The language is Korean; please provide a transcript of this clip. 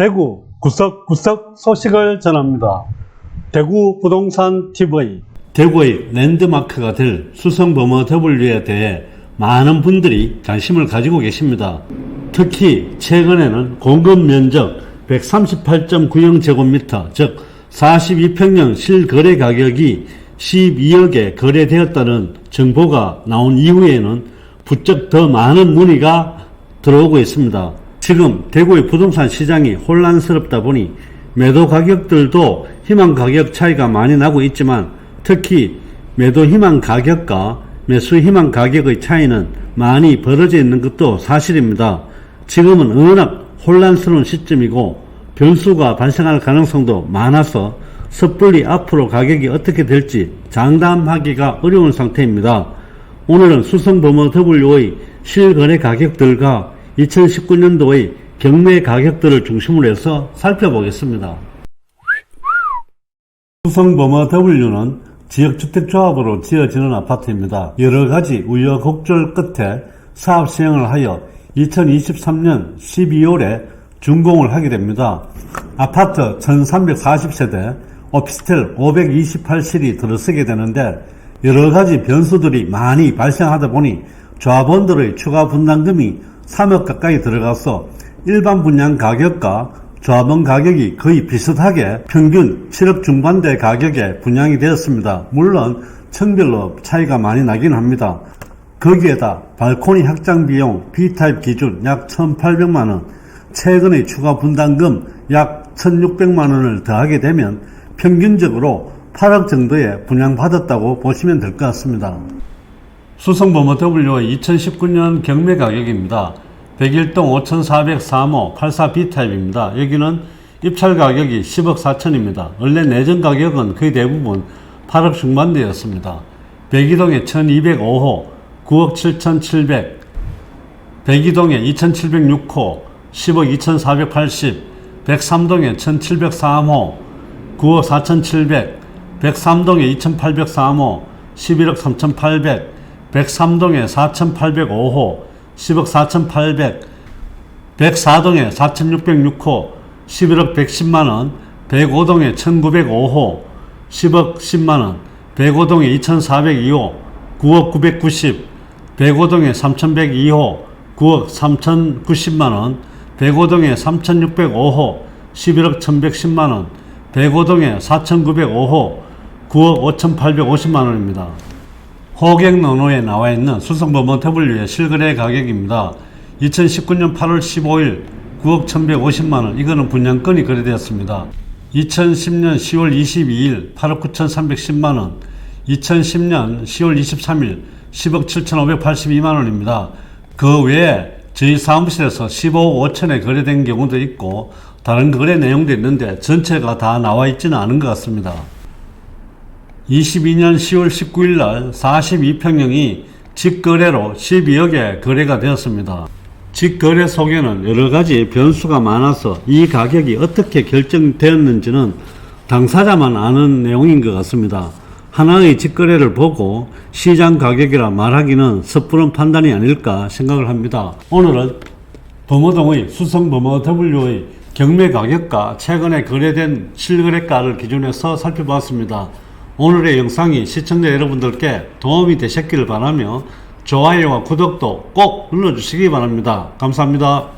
대구 구석구석 소식을 전합니다. 대구 부동산 TV 대구의 랜드마크가 될 수성범어 W에 대해 많은 분들이 관심을 가지고 계십니다. 특히 최근에는 공급 면적 138.90제곱미터 즉 42평형 실거래 가격이 12억에 거래되었다는 정보가 나온 이후에는 부쩍 더 많은 문의가 들어오고 있습니다. 지금 대구의 부동산 시장이 혼란스럽다 보니 매도 가격들도 희망 가격 차이가 많이 나고 있지만 특히 매도 희망 가격과 매수 희망 가격의 차이는 많이 벌어져 있는 것도 사실입니다. 지금은 워낙 혼란스러운 시점이고 변수가 발생할 가능성도 많아서 섣불리 앞으로 가격이 어떻게 될지 장담하기가 어려운 상태입니다. 오늘은 수성범어 W의 실거래 가격들과 2019년도의 경매 가격들을 중심으로 해서 살펴보겠습니다. 수성범어 W는 지역주택조합으로 지어지는 아파트입니다. 여러 가지 우여곡절 끝에 사업 시행을 하여 2023년 12월에 준공을 하게 됩니다. 아파트 1340세대, 오피스텔 528실이 들어서게 되는데 여러 가지 변수들이 많이 발생하다 보니 조합원들의 추가 분담금이 3억 가까이 들어가서 일반 분양 가격과 조합원 가격이 거의 비슷하게 평균 7억 중반대 가격에 분양이 되었습니다. 물론 층별로 차이가 많이 나긴 합니다. 거기에다 발코니 확장 비용 B타입 기준 약 1,800만원, 최근의 추가 분담금 약 1,600만원을 더하게 되면 평균적으로 8억 정도에 분양받았다고 보시면 될 것 같습니다. 수성범어 W의 2019년 경매 가격입니다. 101동 5403호 84B타입입니다. 여기는 입찰 가격이 10억 4천입니다. 원래 내전 가격은 거의 대부분 8억 중반대였습니다. 백이동에 1205호 9억 7700 백이동에 2706호 10억 2480 백삼동에 1703호 9억 4700 백삼동에 2803호 11억 3800 백삼동에 4805호 10억 4800 104동에 4606호 11억 110만원 105동에 1905호 10억 10만원 105동에 2402호 9억 990 105동에 3102호 9억 3090만원 105동에 3605호 11억 1110만원 105동에 4905호 9억 5850만원입니다. 호객노노에 나와 있는 수성범원 W의 실거래 가격입니다. 2019년 8월 15일 9억 1150만원 이거는 분양건이 거래되었습니다. 2010년 10월 22일 8억 9310만원 2010년 10월 23일 10억 7582만원입니다. 그 외에 저희 사무실에서 15억 5천에 거래된 경우도 있고 다른 거래 내용도 있는데 전체가 다 나와 있지는 않은 것 같습니다. 22년 10월 19일 날 42평형이 직거래로 12억에 거래가 되었습니다. 직거래 속에는 여러 가지 변수가 많아서 이 가격이 어떻게 결정되었는지는 당사자만 아는 내용인 것 같습니다. 하나의 직거래를 보고 시장 가격이라 말하기는 섣부른 판단이 아닐까 생각을 합니다. 오늘은 범어동의 수성 범어 W의 경매 가격과 최근에 거래된 실거래가를 기준해서 살펴봤습니다. 오늘의 영상이 시청자 여러분들께 도움이 되셨기를 바라며 좋아요와 구독도 꼭 눌러주시기 바랍니다. 감사합니다.